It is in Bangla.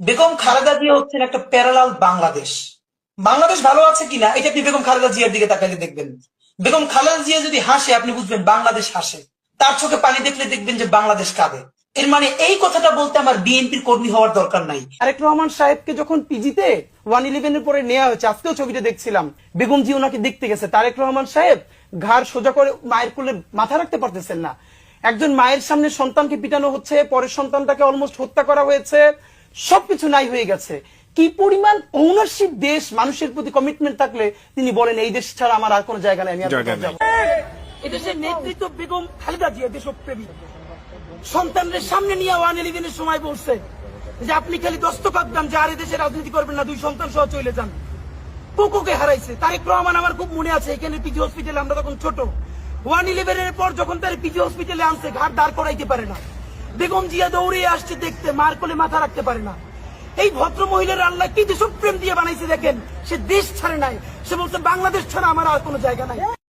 বেগম খালেদা জিয়া হচ্ছেন একটা প্যারালাল বাংলাদেশ। বাংলাদেশ ভালো আছে কিনা, এটা আপনি বেগম খালেদা জিয়ার দিকে তাকালে দেখবেন। বেগম খালেদা জিয়া যদি হাসে, আপনি বুঝবেন বাংলাদেশ হাসে। তার চোখে পানি দেখলে দেখবেন যে বাংলাদেশ কাঁদে। এর মানে এই কথাটা বলতে আমার বিএনপির কর্মী হওয়ার দরকার নাই। আরেক রহমান সাহেবকে যখন পিজিতে ওয়ান ইলেভেনের পরে নেওয়া হয়েছে, আজকেও ছবিটা দেখছিলাম। বেগম জি ওনাকে দেখতে গেছে। তারেক রহমান সাহেব ঘাড় সোজা করে মায়ের কোলে মাথা রাখতে পারতেছেন না। একজন মায়ের সামনে সন্তানকে পিটানো হচ্ছে, পরের সন্তানটাকে অলমোস্ট হত্যা করা হয়েছে। সবকিছু নাই হয়ে গেছে। কি পরিমাণ ওনারশিপ দেশ মানুষের প্রতি কমিটমেন্ট থাকলে তিনি বলেন এই দেশ ছাড়া আমার আর কোনো জায়গা নাই আমি। এদেশের নেতৃত্ব বেগম খালেদা জিয়া দেশপ্রেমী। সন্তানদের সামনে নিয়ে ওয়ান ইলেভেনের সময় বলছে যে আপনি খালি দস্তখত দেন যে আর দেশে রাজনীতি করবেন না দুই সন্তান সহ চলে যান। পোকোকে হারাইছে। তারেক রহমান আমার খুব মনে আছে এখানে পিজি হসপিটালে আমরা তখন ছোট ওয়ান ইলেভেনের পর যখন তার পিজি হসপিটালে আনছে ঘাট দাঁড় করাইতে পারে না। বেগম জিয়া দৌড়ে আসছে দেখতে, মার কোলে মাথা রাখতে পারে না। এই ভদ্র মহিলার আল্লাহ কি দেশপ্রেম দিয়ে বানাইছে, দেখেন। সে দেশ ছাড়ে নাই। সে বলছে, বাংলাদেশ ছাড়া আমার আর কোনো জায়গা নাই।